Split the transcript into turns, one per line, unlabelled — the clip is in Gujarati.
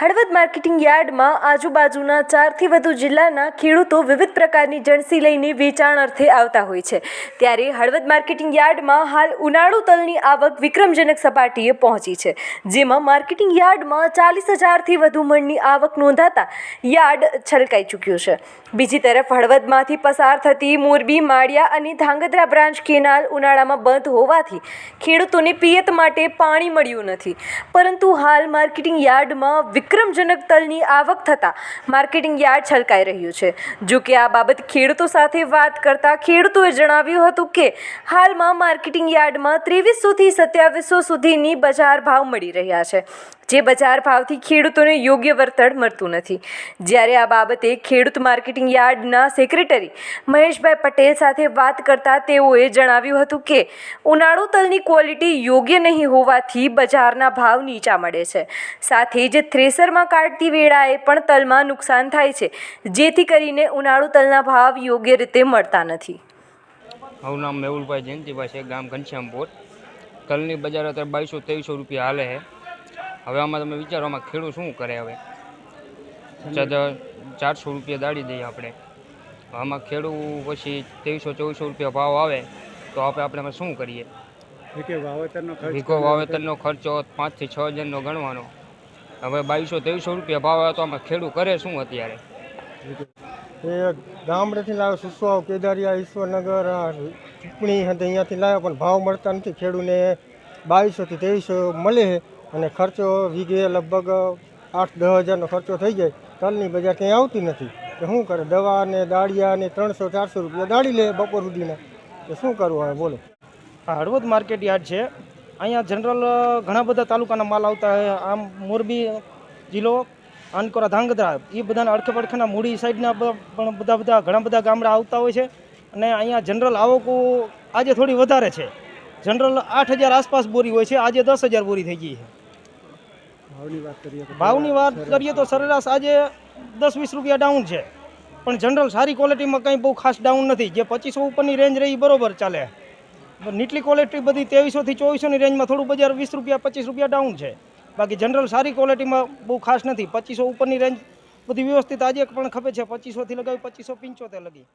હળવદ માર્કેટિંગ યાર્ડમાં આજુબાજુના ચારથી વધુ જિલ્લાના ખેડૂતો વિવિધ પ્રકારની જણસી લઈને વેચાણ અર્થે આવતા હોય છે. ત્યારે હળવદ માર્કેટિંગ યાર્ડમાં હાલ ઉનાળુ તલની આવક વિક્રમજનક સપાટીએ પહોંચી છે. જેમાં માર્કેટિંગ યાર્ડમાં ચાલીસ હજારથી વધુ મણની આવક નોંધાતા યાર્ડ છલકાઈ ચૂક્યું છે. બીજી તરફ હળવદમાંથી પસાર થતી મોરબી, માળિયા અને ધાંગધ્રા બ્રાન્ચ કેનાલ ઉનાળામાં બંધ હોવાથી ખેડૂતોને પિયત માટે પાણી મળ્યું નથી. પરંતુ હાલ માર્કેટિંગ યાર્ડમાં વિક્રમજનક તલની આવક થતાં માર્કેટિંગ યાર્ડ છલકાઈ રહ્યું છે. જો કે આ બાબત ખેડૂતો સાથે વાત કરતા ખેડૂતોએ જણાવ્યું હતું કે, હાલમાં માર્કેટિંગ યાર્ડમાં ત્રેવીસોથી સત્યાવીસો સુધીની બજાર ભાવ મળી રહ્યા છે. જે બજાર ભાવથી ખેડૂતોને યોગ્ય વળતર મળતું નથી. જ્યારે આ બાબતે ખેડૂત માર્કેટિંગ યાર્ડના સેક્રેટરી મહેશભાઈ પટેલ સાથે વાત કરતા તેઓએ જણાવ્યું હતું કે, ઉનાળુ તલની ક્વોલિટી યોગ્ય નહીં હોવાથી બજારના ભાવ નીચા મળે છે. સાથે જ થ્રેસરમાં કાઢતી વેળાએ પણ તલમાં નુકસાન થાય છે. જેથી કરીને ઉનાળુ તલના ભાવ યોગ્ય રીતે મળતા નથી.
મારું નામ મેહુલભાઈ જયંતિભાઈ છે, ગામ ઘનશ્યામપુર. તલની બજાર અત્યારે બાવીસો ત્રેવીસો રૂપિયા હાલે છે. હવે આમાં તમે વિચારો આમાં ખેડૂત શું કરે હવે? ચારસો રૂપિયા દાડી દઈએ આપણે. આમાં ખેડૂત પછી ત્રેવીસો ચોવીસો રૂપિયા ભાવ આવે તો આપણે આપણે શું કરીએ?
વીઘે વાવેતરનો ખર્ચો
પાંચથી છ? હજારનો ગણવાનો. હવે બાવીસો ત્રેવીસો રૂપિયા ભાવ આવે તો આમાં ખેડૂત કરે શું અત્યારે?
એ ગામડેથી લાવ્યો સુસવાવ કેદારિયા ઈશ્વરનગર ચૂંટણી હતી અહીંયાથી લાવ્યો પણ ભાવ મળતા નથી. ખેડૂને બાવીસોથી ત્રેવીસો મળે અને ખર્ચો વીઘે લગભગ આઠ દસ હજારનો ખર્ચો થઈ જાય. તલની બજાર ક્યાંય આવતી નથી. તો શું કરે? દવા ને દાળિયા ને ત્રણસો, ચારસો રૂપિયા દાળી લે બપોર સુધીના. તો શું કરવું હવે? બોલો.
હળવદ માર્કેટ યાર્ડ છે. અહીંયા જનરલ ઘણા બધા તાલુકાના માલ આવતા હોય. આમ મોરબી જિલ્લો અનકોરા ધાંગધ્રા એ બધાના અડખે પડખેના મૂડી સાઈડના પણ બધા બધા ઘણા બધા ગામડા આવતા હોય છે. અને અહીંયા જનરલ આવકો આજે થોડી વધારે છે. જનરલ આઠ હજાર આસપાસ બોરી હોય છે. આજે દસ હજાર બોરી થઈ ગઈ છે.
ભાવની વાત કરીએ તો
ભાવની વાત કરીએ તો સરેરાશ આજે દસ વીસ રૂપિયા ડાઉન છે. પણ જનરલ સારી ક્વોલિટીમાં કંઈ બહુ ખાસ ડાઉન નથી. જે પચીસો ઉપરની રેન્જ રહી બરોબર ચાલે. નીટલી ક્વોલિટી બધી ત્રેવીસોથી ચોવીસોની રેન્જમાં થોડું બજાર વીસ રૂપિયા પચીસ રૂપિયા ડાઉન છે. બાકી જનરલ સારી ક્વોલિટીમાં બહુ ખાસ નથી. પચીસો ઉપરની રેન્જ બધી વ્યવસ્થિત આજે પણ ખપે છે. પચીસોથી લગાવી પચીસો પંચોતેર લગી.